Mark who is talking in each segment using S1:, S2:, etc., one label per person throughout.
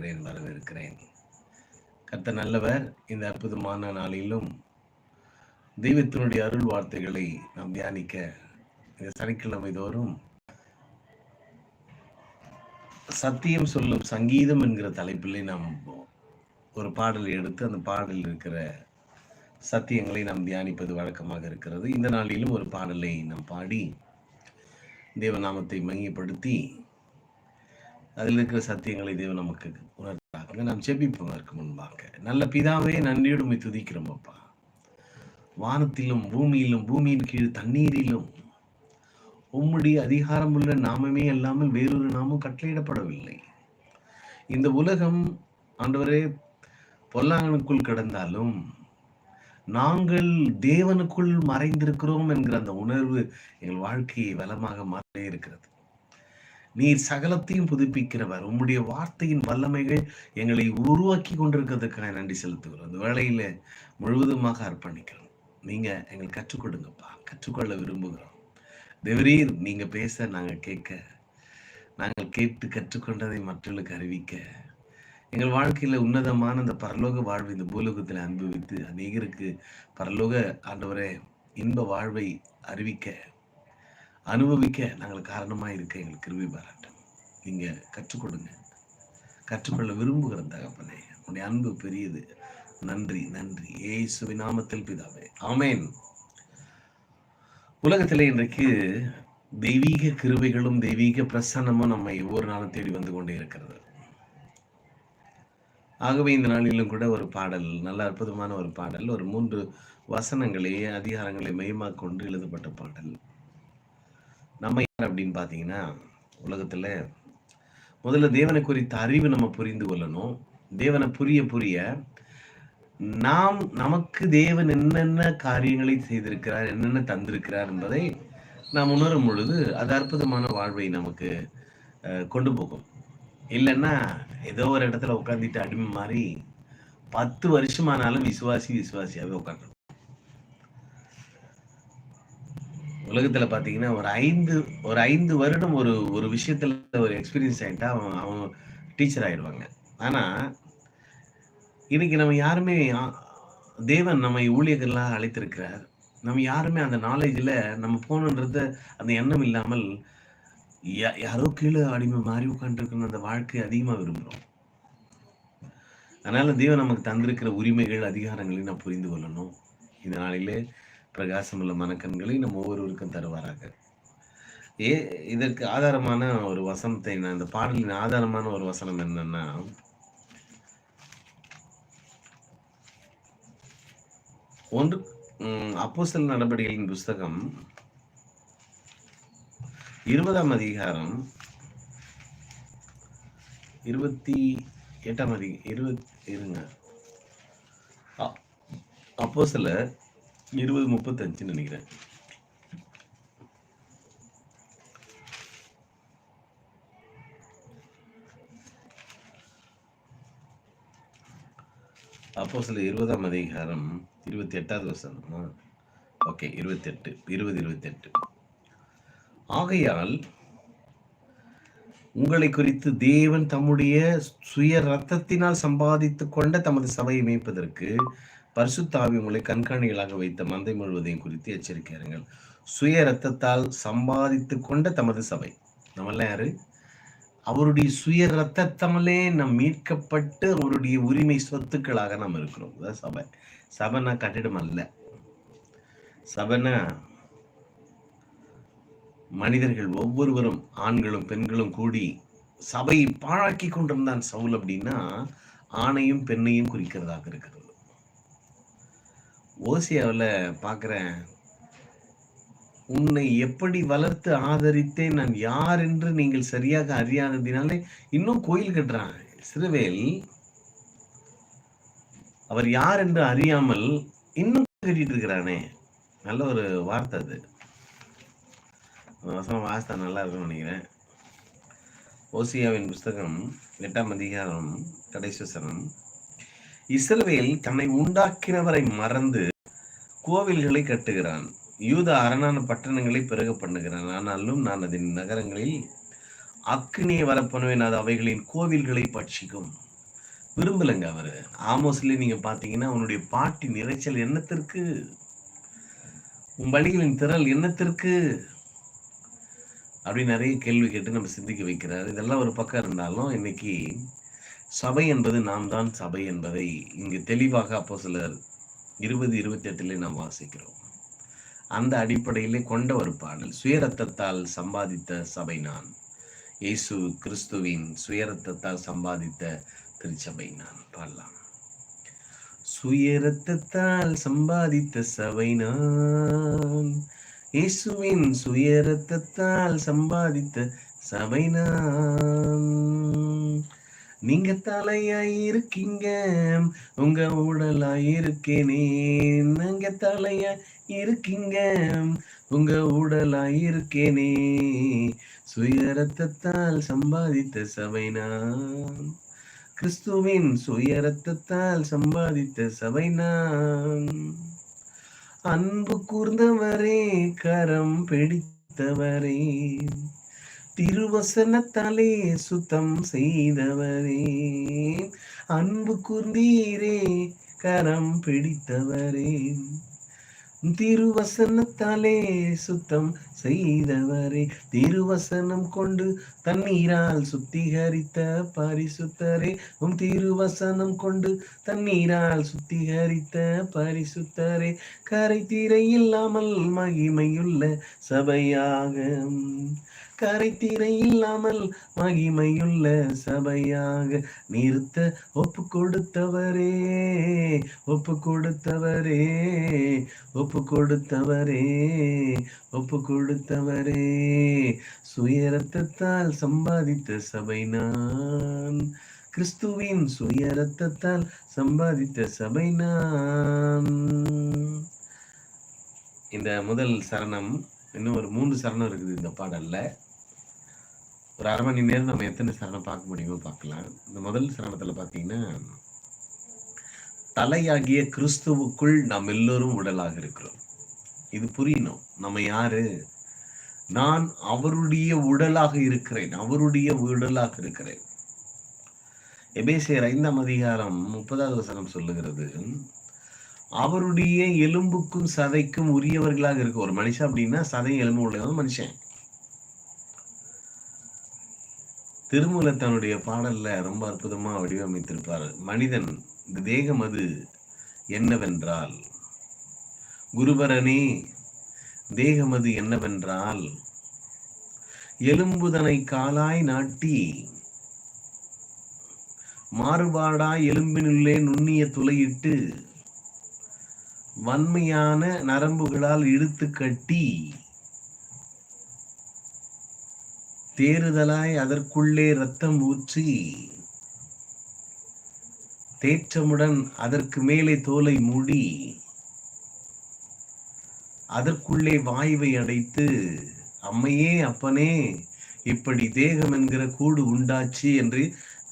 S1: வரவேற்கிறேன் வரவேற்கிறேன். கத்த நல்லவர் இந்த அற்புதமான நாளிலும் தெய்வத்தினுடைய அருள் வார்த்தைகளை நாம் தியானிக்க இந்த சனிக்கிழமை தோறும் சத்தியம் சொல்லும் சங்கீதம் என்கிற தலைப்பிலே நாம் ஒரு பாடலை எடுத்து அந்த பாடலில் இருக்கிற சத்தியங்களை நாம் தியானிப்பது வழக்கமாக இருக்கிறது. இந்த நாளிலும் ஒரு பாடலை நாம் பாடி தேவநாமத்தை மையப்படுத்தி அதில் இருக்கிற சத்தியங்களை தேவன் நமக்கு உணர்த்தாங்க நாம் செபிப்பதற்கு முன்பாக. நல்ல பிதாவே நன்றியுடுமை துதிக்கிறோம் அப்பா. வானத்திலும் பூமியிலும் பூமியின் கீழ் தண்ணீரிலும் உம்முடைய அதிகாரமுள்ள நாமமே அல்லாமல் வேறொரு நாமும் கட்டளையிடப்படவில்லை. இந்த உலகம் ஆண்டவரே பொல்லாங்கனுக்குள் கிடந்தாலும் நாங்கள் தேவனுக்குள் மறைந்திருக்கிறோம் என்கிற அந்த உணர்வு எங்கள் வாழ்க்கையை வளமாக மாறே இருக்கிறது நீர் சகலத்தையும் புதுப்பிக்கிறவர். உம்முடைய வார்த்தையின் வல்லமைகள் எங்களை உருவாக்கி கொண்டிருக்கிறதுக்காக நன்றி செலுத்துகிறோம். அந்த வேலையில முழுவதுமாக அர்ப்பணிக்கிறோம். நீங்க எங்களுக்கு கற்றுக் கொடுங்கப்பா. கற்றுக்கொள்ள விரும்புகிறோம். தேவரீர் நீங்க பேச நாங்க கேட்க நாங்கள் கேட்டு கற்றுக்கொண்டதை மற்றவர்களுக்கு அறிவிக்க எங்கள் வாழ்க்கையில உன்னதமான அந்த பரலோக வாழ்வு இந்த பூலோகத்தில் அனுபவித்து அநேகருக்கு பரலோக ஆண்டவரே இன்ப வாழ்வை அறிவிக்க அனுபவிக்க நாங்கள் காரணமாக இருக்க எங்களுக்கு கிருவி பாராட்டும் நீங்கள் கற்றுக்கொடுங்க. கற்றுக்கொள்ள விரும்புகிற தகப்பனே உன்னுடைய அன்பு பெரியது. நன்றி நன்றி. ஏசுவி நாமத்தில் பிதாவே. ஆமேன். உலகத்திலே இன்றைக்கு தெய்வீக கிருபைகளும் தெய்வீக பிரசன்னமும் நம்மை ஒவ்வொரு நாளும் தேடி வந்து கொண்டே இருக்கிறது. ஆகவே இந்த நாளிலும் கூட ஒரு பாடல் நல்ல அற்புதமான ஒரு பாடல் ஒரு மூன்று வசனங்களை அதிகாரங்களை மையமாக கொண்டு எழுதப்பட்ட பாடல். நம்ம யார் அப்படின்னு பார்த்தீங்கன்னா உலகத்துல முதல்ல தேவனை குறித்த அறிவு நம்ம புரிந்து கொள்ளணும். தேவனை புரிய புரிய நாம் நமக்கு தேவன் என்னென்ன காரியங்களை செய்திருக்கிறார் என்னென்ன தந்திருக்கிறார் என்பதை நாம் உணரும் பொழுது அது அற்புதமான வாழ்வை நமக்கு கொண்டு போகும். இல்லைன்னா ஏதோ ஒரு இடத்துல உட்காந்துட்டு அடிமை மாதிரி பத்து வருஷமானாலும் விசுவாசி விசுவாசியாகவே உட்காந்துருக்கும் உலகத்துல பாத்தீங்கன்னா ஒரு ஐந்து ஒரு ஐந்து வருடம் ஒரு ஒரு விஷயத்துல ஒரு எக்ஸ்பீரியன்ஸ் ஆயிட்டா அவன் அவன் டீச்சர் ஆயிடுவாங்க ஆனா இன்னைக்கு நம்ம யாருமே தேவன் நம்மை ஊழியர்களாக அழைத்திருக்கிறார். நம்ம யாருமே அந்த நாலேஜில் நம்ம போகணுன்றது அந்த எண்ணம் இல்லாமல் யா- யாரோ கீழே அடிமை மாறி உட்காந்துருக்கணும் அந்த வாழ்க்கையை அதிகமாக விரும்புகிறோம் அதனால தேவன் நமக்கு தந்திருக்கிற உரிமைகள் அதிகாரங்களை நாம் புரிந்து கொள்ளணும். இந்த நாளிலே பிரகாசமுள்ள மனக்கண்களை நம்ம ஒவ்வொருவருக்கும் தருவாராக. ஏ இதற்கு ஆதாரமான ஒரு வசனத்தை நான் இந்த பாடலின் ஆதாரமான ஒரு வசனம் என்னன்னா ஒன்று அப்போஸ்தலர் நடவடிக்கைகளின் புஸ்தகம் இருபதாம் அதிகாரம் இருபத்தி எட்டாம் அதிக இருபத் இருங்க. அப்போ சில இருபது முப்பத்தஞ்சுன்னு நினைக்கிறேன். அப்போ சில இருபதாம் அதிகாரம் இருபத்தி எட்டாவது வருஷமா ஓகே இருபத்தி எட்டு இருபது இருபத்தி எட்டு ஆகையால் உங்களை குறித்து தேவன் தம்முடைய சுய ரத்தத்தினால் சம்பாதித்துக் கொண்ட தமது சபையை மீட்பதற்கு பரிசுத்தாவி உங்களை கண்காணிகளாக வைத்த மந்தை முழுவதையும் குறித்து எச்சரிக்கையாருங்கள். சுய ரத்தத்தால் சம்பாதித்து கொண்ட தமது சபை. நம்மெல்லாம் யாரு? அவருடைய சுய ரத்தத்தமலே நம் மீட்கப்பட்டு அவருடைய உரிமை சொத்துக்களாக நாம் இருக்கிறோம். சபை. சபைனா கட்டிடம் அல்ல. சபைனா மனிதர்கள் ஒவ்வொருவரும் ஆண்களும் பெண்களும் கூடி சபையை பாழாக்கி கொண்டிருந்தான் சவுல் அப்படின்னா ஆணையும் பெண்ணையும் குறிக்கிறதாக இருக்கிறது. ஓசியாவில் பார்க்குறேன் உன்னை எப்படி வளர்த்து ஆதரித்தேன் நான் யார் என்று நீங்கள் சரியாக அறியாததினாலே இன்னும் கோயில் கட்டுறான். சிறுவேல் அவர் யார் என்று அறியாமல் இன்னும் கட்டிட்டு இருக்கிறானே. நல்ல ஒரு வார்த்தை அது. வசனம் வாசித்தா நல்லா இருக்கும்னு நினைக்கிறேன். ஓசியாவின் புஸ்தகம் எட்டாம் அதிகாரம் கடைசி வசனம். இஸ்ரவேல் தன்னை உண்டாக்கினவரை மறந்து கோவில்களை கட்டுகிறான். யூத அரணான பட்டணங்களை பிறகு பண்ணுகிறான். ஆனாலும் நான் அதன் நகரங்களில் அக்னியை வரப்பண்ணுவேன் அது அவைகளின் கோவில்களை பட்சிக்கும். விரும்பலைங்க அவரு. ஆமோஸ்ல நீங்க பாத்தீங்கன்னா உன்னுடைய பாட்டி நிறைச்சல் என்னத்திற்கு? உன் வழிகளின் திரள் என்னத்திற்கு? அப்படின்னு நிறைய கேள்வி கேட்டு நம்ம சிந்திக்க வைக்கிறார். இதெல்லாம் ஒரு பக்கம் இருந்தாலும் இன்னைக்கு சபை என்பது நாம் தான் சபை என்பதை இங்கு தெளிவாக அப்போ சிலர் இருபது இருபத்தி எட்டுல நாம் வாசிக்கிறோம். அந்த அடிப்படையிலே கொண்ட ஒரு பாடல் சுயரத்தத்தால் சம்பாதித்த சபை நான். இயேசு கிறிஸ்துவின் சுயரத்தத்தால் சம்பாதித்த திருச்சபை நான். பாடலாம். சுயரத்தத்தால் சம்பாதித்த சபை நான். இயேசுவின் சுயரத்தத்தால் சம்பாதித்த சபை நான். நீங்க தலையாய் இருக்கீங்க உங்க உடலாய் இருக்கேனே நீங்க தலையாய் இருக்கீங்க உங்க உடலாய் இருக்கேனே சுயரத்தத்தால் சம்பாதித்த சபை நான் கிறிஸ்துவின் சுயரத்தத்தால் சம்பாதித்த சபை நான் அன்பு கூர்ந்தவரே கரம் பிடித்தவரே. திருவசனத்தாலே சுத்தம் செய்தவரே. அன்பு கூர்ந்தீரே கரம் பிடித்தவரே. திருவசனத்தாலே சுத்தம் செய்தவரே. திருவசனம் கொண்டு தண்ணீரால் சுத்திகரித்த பரிசுத்தரே. உம் திருவசனம் கொண்டு தண்ணீரால் சுத்திகரித்த பரிசுத்தரே. கரை தீரை இல்லாமல் மகிமையுள்ள சபையாக கரைத்தீரை இல்லாமல் மகிமையுள்ள சபையாக நிறுத்த ஒப்பு கொடுத்தவரே ஒப்பு கொடுத்தவரே ஒப்பு கொடுத்தவரே ஒப்பு கொடுத்தவரே சுயரத்தத்தால் சம்பாதித்த சபை நான் கிறிஸ்துவின் சுயரத்தத்தால் சம்பாதித்த சபை நான். இந்த முதல் சரணம் இன்னும் ஒரு மூன்று சரணம் இருக்குது இந்த பாடல்ல. ஒரு அரை மணி நேரம் நம்ம எத்தனை சரணம் பார்க்க முடியுமோ பார்க்கலாம். இந்த முதல் சரணத்துல பார்த்தீங்கன்னா தலையாகிய கிறிஸ்துவுக்குள் நாம் எல்லோரும் உடலாக இருக்கிறோம். இது புரியணும். நம்ம யாரு? நான் அவருடைய உடலாக இருக்கிறேன். அவருடைய உடலாக இருக்கிறேன். எபேசியர் ஐந்தாம் அதிகாரம் முப்பதாவது வசனம் சொல்லுகிறது அவருடைய எலும்புக்கும் சதைக்கும் உரியவர்களாக இருக்க ஒரு மனுஷன் அப்படின்னா சதையும் எலும்பு உள்ளவன் மனுஷன். திருமூல தன்னுடைய பாடல்ல ரொம்ப அற்புதமா வடிவமைத்திருப்பார். மனிதன் இந்த தேகம் அது என்னவென்றால் குருபரனே தேகம் அது என்னவென்றால் எலும்புதனை காலாய் நாட்டி மாறுபாடா எலும்பினுள்ளே நுண்ணிய துளையிட்டு வன்மையான நரம்புகளால் இழுத்து கட்டி தேறுதலாய் அதற்குள்ளே ரத்தம் ஊற்றி தேற்றமுடன் அதற்கு மேலே தோலை மூடி அதற்குள்ளே வாயுவை அடைத்து அம்மையே அப்பனே இப்படி தேகம் என்கிற கூடு உண்டாச்சு என்று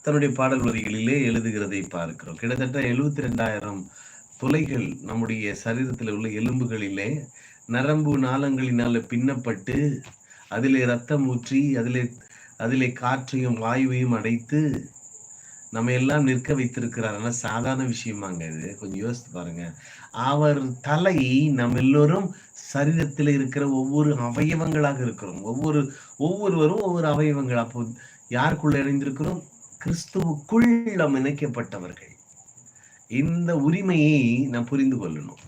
S1: தன்னுடைய பாடல் வரிகளிலே எழுதுகிறதை பார்க்கிறோம். கிட்டத்தட்ட எழுபத்தி ரெண்டாயிரம் துளைகள் நம்முடைய சரீரத்தில் உள்ள எலும்புகளிலே நரம்பு நாளங்களினால பின்னப்பட்டு அதிலே ரத்தம் ஊற்றி அதிலே அதிலே காற்றையும் வாயுவையும் அடைத்து நம்ம எல்லாம் நிற்க வைத்திருக்கிறார். ஆனால் சாதாரண விஷயமாங்க இது. கொஞ்சம் யோசித்து பாருங்க. அவர் தலை நம்ம எல்லோரும் சரீரத்தில் இருக்கிற ஒவ்வொரு அவயவங்களாக இருக்கிறோம். ஒவ்வொரு ஒவ்வொருவரும் ஒவ்வொரு அவயவங்கள். அப்போ யாருக்குள்ள இணைந்திருக்கிறோம்? கிறிஸ்துவுக்குள் நாம் இணைக்கப்பட்டவர்கள். இந்த உரிமையை நாம் புரிந்து கொள்ளணும்.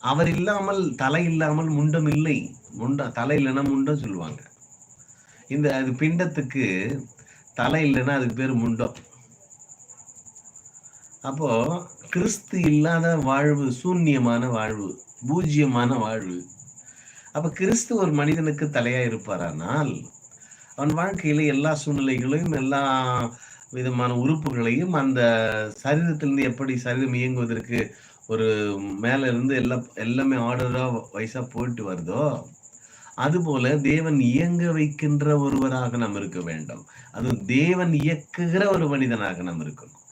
S1: அவர் இல்லாமல் தலை இல்லாமல் முண்டம் இல்லை. முண்டம் தலை இல்லைன்னா முண்டம் சொல்லுவாங்க. இந்த அது பிண்டத்துக்கு தலை இல்லைன்னா அதுக்கு பேர் முண்டம் அப்போ கிறிஸ்து இல்லாத வாழ்வு சூன்யமான வாழ்வு பூஜ்யமான வாழ்வு. அப்ப கிறிஸ்து ஒரு மனிதனுக்கு தலையா இருப்பாரானால் அவன் வாழ்க்கையில எல்லா சூழ்நிலைகளையும் எல்லா விதமான உறுப்புகளையும் அந்த சரீரத்திலிருந்து எப்படி சரீரம் இயங்குவதற்கு ஒரு மேல இருந்து எல்லா எல்லாமே ஆர்டரா வயசா போயிட்டு வருதோ அதுபோல தேவன் இயங்க வைக்கின்ற ஒருவராக நாம் இருக்க வேண்டும். அது தேவன் இயக்குகிற ஒரு மனிதனாக நாம் இருக்கணும்.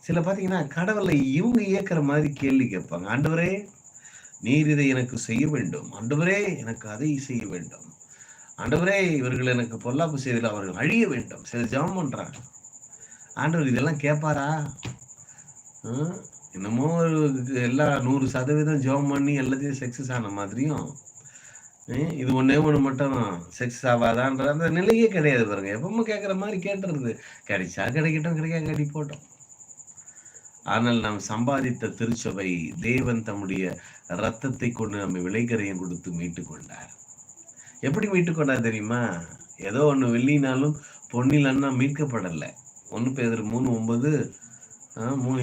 S1: சில பாத்தீங்கன்னா கடவுளை இவங்க இயக்குற மாதிரி கேள்வி கேட்பாங்க. ஆண்டவரே நீர் இதை எனக்கு செய்ய வேண்டும். ஆண்டவரே எனக்கு அதை செய்ய வேண்டும். ஆண்டவரே இவர்கள் எனக்கு பொல்லாப்பு செய்தில் அவர்கள் அழிய வேண்டும். சில ஜபம் பண்றாங்க. ஆண்டவர் இதெல்லாம் கேட்பாரா? ஹம்? என்னமோ எல்லா நூறு சதவீதம் ஜெபம் பண்ணி எல்லாத்தையும் சக்சஸ் ஆன மாதிரியும் இது ஒண்ணே ஒண்ணு மட்டும் செக்ஸ் ஆகாதான்ற அந்த நிலையே கிடையாது பாருங்க. எப்பவுமே கேட்குற மாதிரி கேட்டுருது. கிடைச்சா கிடைக்கட்டும் கிடைக்காட்டி போட்டோம். ஆனால் நாம் சம்பாதித்த திருச்சபை தேவன் தம்முடைய ரத்தத்தை கொண்டு நம்ம விலைக்கரையும் கொடுத்து மீட்டு கொண்டார். எப்படி மீட்டு கொண்டார் தெரியுமா? ஏதோ ஒண்ணு வெள்ளினாலும் பொன்னிலன்னா மீட்கப்படலை. ஒன்று பேர் மூணு ஒன்பது மூணு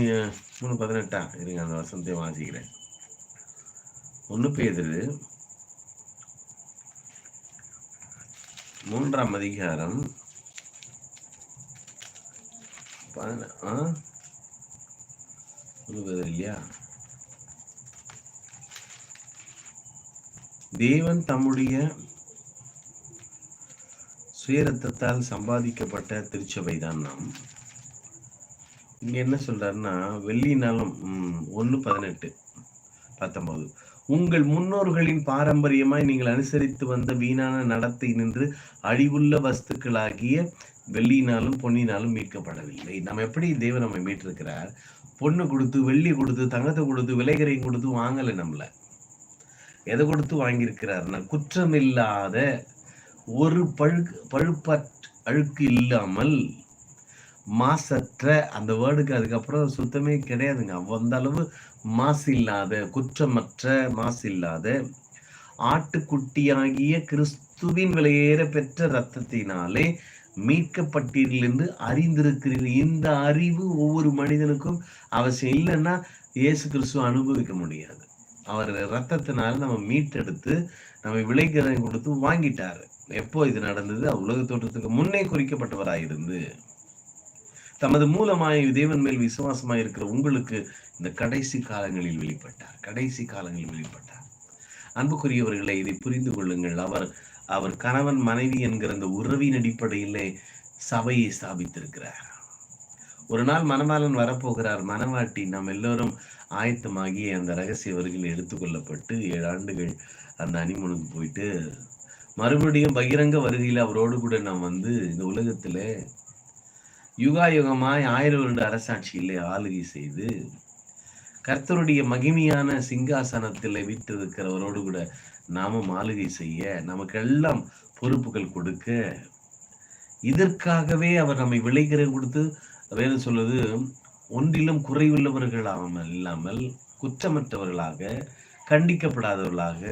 S1: மூணு பதினெட்டா? இருங்க அந்த வசனத்தை வாசிக்கிறேன். ஒன்று பேர் மூன்றாம் அதிகாரம் இல்லையா? தேவன் தம்முடைய சுயரத்தத்தால் சம்பாதிக்கப்பட்ட திருச்சபை தான் நாம். இங்க என்ன சொல்றாருன்னா வெள்ளி நலம் ஒன்று பதினெட்டு பத்தொன்பது. உங்கள் முன்னோர்களின் பாரம்பரியமாய் நீங்கள் அனுசரித்து வந்த வீணான நடத்தை நின்று அழிவுள்ள வஸ்துக்களாகிய வெள்ளினாலும் பொன்னினாலும் மீட்கப்படவில்லை. நம்ம எப்படி தேவன் நம்மை மீட்டிருக்கிறார்? பொண்ணு கொடுத்து வெள்ளி கொடுத்து தங்கத்தை கொடுத்து விலைகரையும் கொடுத்து வாங்கலை நம்மள. எதை கொடுத்து வாங்கியிருக்கிறார்னா குற்றமில்லாத ஒரு பழுக்கு பழுப்பற் அழுக்கு இல்லாமல் மாசற்ற அந்த வேர்டுக்கு அதுக்கப்புறம் சுத்தமே கிடையாதுங்க. அந்த அளவு மாசு இல்லாத குற்றமற்ற மாசு இல்லாத ஆட்டுக்குட்டியாகிய கிறிஸ்துவின் விலையேற பெற்ற இரத்தத்தினாலே மீட்கப்பட்டீர்கள் என்று அறிந்திருக்கிறீர்கள் இந்த அறிவு ஒவ்வொரு மனிதனுக்கும் அவசியம் இல்லைன்னா இயேசு கிறிஸ்துவ அனுபவிக்க முடியாது. அவர் ரத்தத்தினால நம்ம மீட்டெடுத்து நம்ம விலைக்கரை கொடுத்து வாங்கிட்டாரு. எப்போ இது நடந்தது? உலக தோற்றத்துக்கு முன்னே குறிக்கப்பட்டவராயிருந்து. தமது மூலமாய் தேவன் மேல் விசுவாசமாய் இருக்கிற உங்களுக்கு இந்த கடைசி காலங்களில் வெளிப்பட்டார். கடைசி காலங்களில் வெளிப்பட்டார். அன்புக்குரியவர்களை இதை புரிந்து கொள்ளுங்கள். அவர் அவர் கணவன் மனைவி என்கிற அந்த உறவின் அடிப்படையிலே சபையை ஸ்தாபித்திருக்கிறார். ஒரு நாள் மணவாளன் வரப்போகிறார். மணவாட்டி நாம் எல்லோரும் ஆயத்தமாகி அந்த ரகசிய வரிகள் எடுத்துக்கொள்ளப்பட்டு ஏழு ஆண்டுகள் அந்த அனிமனுக்கு போயிட்டு மறுபடியும் பகிரங்க வருகையில் அவரோடு கூட நாம் வந்து இந்த உலகத்திலே யுகாயுகமாய் ஆயிரம் வருட அரசாட்சியிலே ஆளுகை செய்து கர்த்தருடைய மகிமையான சிங்காசனத்தில் வீற்றிருக்கிறவரோடு கூட நாமும் ஆளுகை செய்ய நமக்கெல்லாம் பொறுப்புகள் கொடுக்க இதற்காகவே அவர் நம்மை விளைகிற கொடுத்து வேதம் சொல்வது ஒன்றிலும் குறைவுள்ளவர்களாமல் இல்லாமல் குற்றமற்றவர்களாக கண்டிக்கப்படாதவர்களாக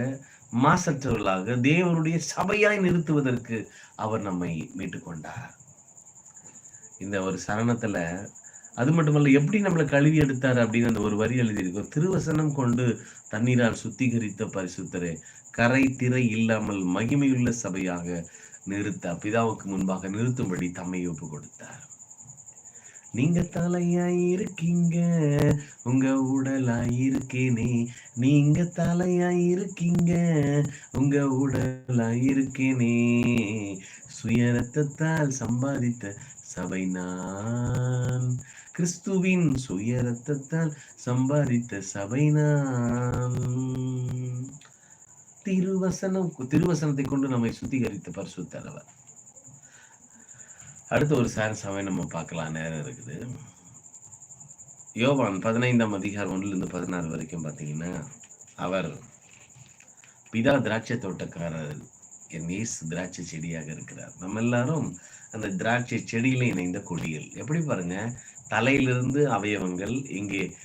S1: மாசற்றவர்களாக தேவனுடைய சபையாய் நிறுத்துவதற்கு அவர் நம்மை மீட்டுக்கொண்டார். இந்த ஒரு சரணத்துல அது மட்டுமல்ல எப்படி நம்மளை கழுவி எடுத்தார் அப்படின்னு அந்த ஒரு வரி எழுதியிருக்கோம் திருவசனம் கொண்டு தண்ணீரால் சுத்திகரித்த பரிசுத்தரே கரை திரை இல்லாமல் மகிமையுள்ள சபையாக நிறுத்த பிதாவுக்கு முன்பாக நிறுத்தும்படி தம்மை ஒப்பு கொடுத்தார் நீங்க தலையாய் இருக்கீங்க உங்க உடலாய் இருக்கேனே நீங்க தலையாய் இருக்கீங்க உங்க உடலாய் இருக்கேனே சுயரத்தத்தால் சம்பாதித்த சபை நான் கிறிஸ்துவின் சுயரத்தத்தால் சம்பாதித்த சபை நான் திருவசனம் திருவசனத்தை கொண்டு நம்மை சுத்திகரித்த பரிசுத்தர் தலைவர். அடுத்த ஒரு சார சபை நம்ம பார்க்கலாம் நேரம் இருக்குது. யோவான் பதினைந்தாம் அதிகாரம் ஒன்றுல இருந்து பதினாறு வரைக்கும் பார்த்தீங்கன்னா அவர் பிதா திராட்சை தோட்டக்காரர் என் இயேசு திராட்சை செடியாக இருக்கிறார். நம்ம எல்லாரும் அந்த திராட்சை செடியில இணைந்த கொடிகள். எப்படி பாருங்க? தலையிலிருந்து அவயவங்கள் இங்கே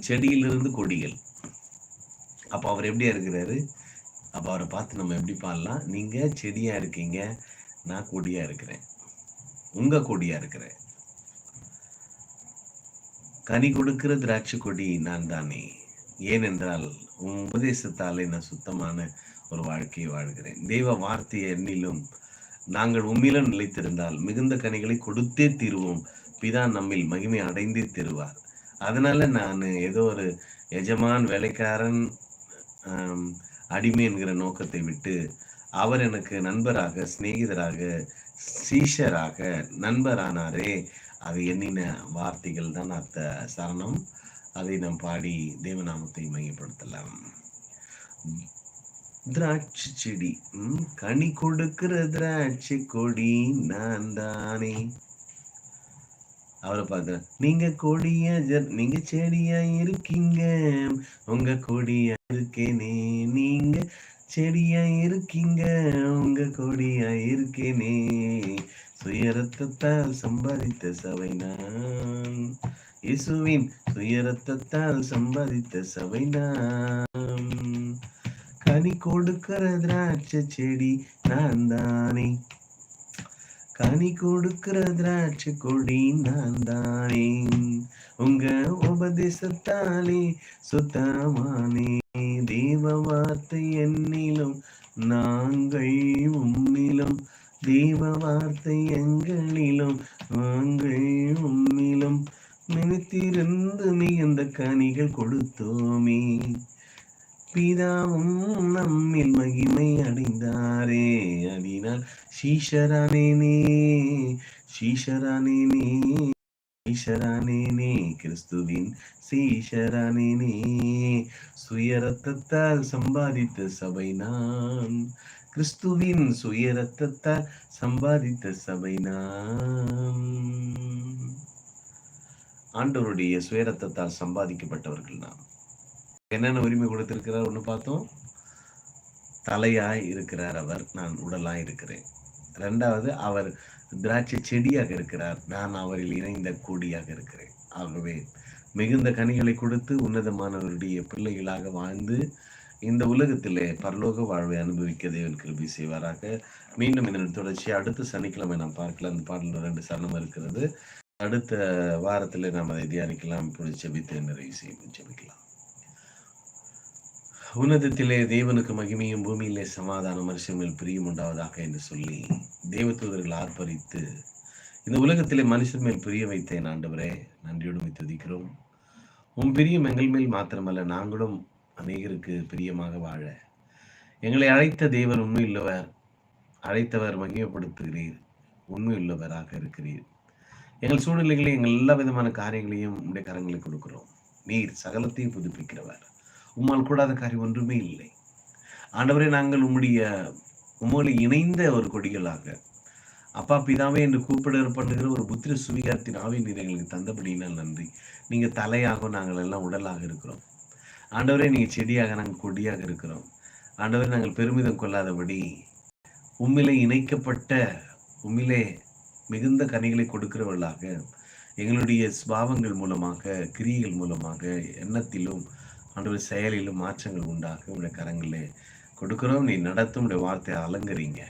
S1: செடியிலிருந்து கொடிகள். அப்போ அவர் எப்படியா இருக்கிறாரு? அப்போ அவரை பார்த்து நம்ம எப்படி பாடலாம்? நீங்க செடியா இருக்கீங்க நான் கொடியா இருக்கிறேன். உங்க கொடியா இருக்கிறேன். கனி கொடுக்கிற திராட்சை கொடி நான் தானே. ஏனென்றால் உன் உபதேசத்தாலே நான் சுத்தமான ஒரு வாழ்க்கையை வாழ்கிறேன். தெய்வ வார்த்தையை எண்ணிலும் நாங்கள் உண்மையிலும் நிலைத்திருந்தால் மிகுந்த கனிகளை கொடுத்தே தீருவோம். பிதா நம்மில் மகிமை அடைந்தே தருவார். அதனால நான் ஏதோ ஒரு எஜமான் வேலைக்காரன் அடிமை என்கிற நோக்கத்தை விட்டு அவர் எனக்கு நண்பராக சிநேகிதராக சீஷராக நண்பரானாரே. அது எண்ணின வார்த்தைகள் தான் அர்த்த சரணம். அதை நாம் பாடி தேவநாமத்தை மையப்படுத்தலாம். திராட்சை செடி. ம், கனி கொடுக்கிற திராட்சை கொடி நான் தானே. அவரை பார்த்து நீங்க கொடிய நீங்க செடியா இருக்கீங்க. உங்க கொடியா இருக்கேனே நீங்க செடியா இருக்கீங்க. உங்க கொடியா இருக்கேனே. சுயரத்தத்தால் சம்பாதித்த சபை நான். இயேசுவின் சுயரத்தத்தால் சம்பாதித்த சபை நான். கனி கொடுக்கிற திராட்சை செடி நான் தானே. கனி கொடுக்கிற திராட்சை கொடி நான் தானே. உங்க உபதேசத்தாலே சுத்தமானே. தேவ வார்த்தை என்னிலும் நாங்கள் உம்மிலும். தேவ வார்த்தை எங்களிலும் நாங்கள் உம்மிலும். நினைத்திருந்து மிகுந்த கனிகள் கொடுத்தோமே. பிதாவும் நம்மில் மகிமை அடைந்தாரே. அடினால் ஷீஷரானேனே ஷீஷரானேனே சீஷரானேனே கிறிஸ்துவின் சீஷரானேனே சுயரத்தத்தால் சம்பாதித்த சபை நான் கிறிஸ்துவின் சுயரத்தத்தால் சம்பாதித்த சபை நான். ஆண்டவருடைய சுயரத்தத்தால் சம்பாதிக்கப்பட்டவர்கள் நாம். என்னென்ன உரிமை கொடுத்திருக்கிறார் ஒன்று பார்த்தோம். தலையாய் இருக்கிறார் அவர். நான் உடலாய் இருக்கிறேன். ரெண்டாவது அவர் திராட்சை செடியாக இருக்கிறார். நான் அவரில் இணைந்த கொடியாக இருக்கிறேன். ஆகவே மிகுந்த கனிகளை கொடுத்து உன்னதமானவருடைய பிள்ளைகளாக வாழ்ந்து இந்த உலகத்திலே பரலோக வாழ்வை அனுபவிக்க தேவன் கிருபி செய்வாராக. மீண்டும் இதன் தொடர்ச்சி அடுத்த சனிக்கிழமை நாம் பார்க்கலாம். அந்த பாடல் ரெண்டு சரணம் இருக்கிறது. அடுத்த வாரத்தில் நாம் அதை தியானிக்கலாம். இப்பொழுது செபித்து நிறைவு செய்யும் செபிக்கலாம் உன்னதத்திலே தேவனுக்கு மகிமையும் பூமியிலே சமாதானம் மனுஷன் பிரியும் உண்டாவதாக என்று சொல்லி தேவதூதர்கள் ஆர்ப்பரித்து இந்த உலகத்திலே மனுஷன் மேல் பிரிய வைத்தேன் ஆண்டவரே. நன்றியோடு துதிக்கிறோம். உன் பிரியம் எங்கள் மேல் மாத்திரமல்ல நாங்களும் அநேகருக்கு பிரியமாக வாழ. எங்களை அழைத்த தேவன் உண்மையுள்ளவர் அழைத்தவர் மகிமைப்படுத்துகிறீர் உண்மையுள்ளவராக இருக்கிறீர். எங்கள் சூழ்நிலைகளையும் எங்கள் எல்லா விதமான காரியங்களையும் உடைய கரங்களை கொடுக்கிறோம். நீர் சகலத்தையும் புதுப்பிக்கிறவர். உம்மால் கூடாத காரியம் ஒன்றுமே இல்லை. ஆண்டவரே நாங்கள் உம்முடைய உம்மோடு இணைந்த ஒரு கொடிகளாக அப்பா பிதாவே என்று கூப்பிட பண்ணுகிற ஒரு புத்திர சுவிகாரத்தின் ஆவி நீர் எங்களுக்கு தந்தபடியினால் நன்றி. நீங்க தலையாக நாங்கள் எல்லாம் உடலாக இருக்கிறோம். ஆண்டவரே நீங்கள் செடியாக நாங்கள் கொடியாக இருக்கிறோம். ஆண்டவரே நாங்கள் பெருமிதம் கொள்ளாதபடி உம்மிலே இணைக்கப்பட்ட உம்மிலே மிகுந்த கனிகளை கொடுக்கிறவர்களாக எங்களுடைய சுபாவங்கள் மூலமாக கிரியைகள் மூலமாக எண்ணத்திலும் ஆண்டவர் செயலிலும் மாற்றங்கள் உண்டாக உடைய கரங்களில் கொடுக்குறோம். நீ நடத்தும் உடைய வார்த்தையை அலங்கரிங்க.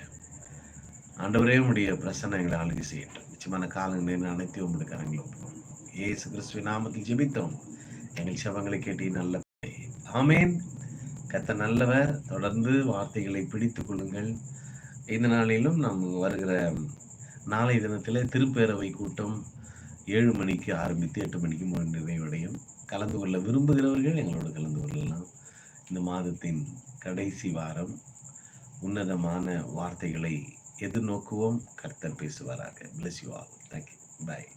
S1: ஆண்டவரே உடைய பிரசனங்களை ஆளுகை செய்யட்டும் நிச்சயமான காலங்கள் அனைத்தையும் உங்களுடைய கரங்களும் ஏசு கிறிஸ்துவ நாமத்தில் ஜெபித்தோம். எங்கள் சவங்களை கேட்டி நல்ல ஆமேன். கத்த நல்லவர். தொடர்ந்து வார்த்தைகளை பிடித்துக் கொள்ளுங்கள். இந்த நாளிலும் நாம் வருகிற நாளை தினத்தில் திருப்பேரவை கூட்டம் ஏழு மணிக்கு ஆரம்பித்து எட்டு மணிக்கு நிறைவடையும். கலந்து கொள்ள விரும்புகிறவர்கள் எங்களோடு கலந்து கொள்ளலாம். இந்த மாதத்தின் கடைசி வாரம் உன்னதமான வார்த்தைகளை எதிர்நோக்குவோம். கர்த்தர் பேசுவாராக. Bless you all thank you bye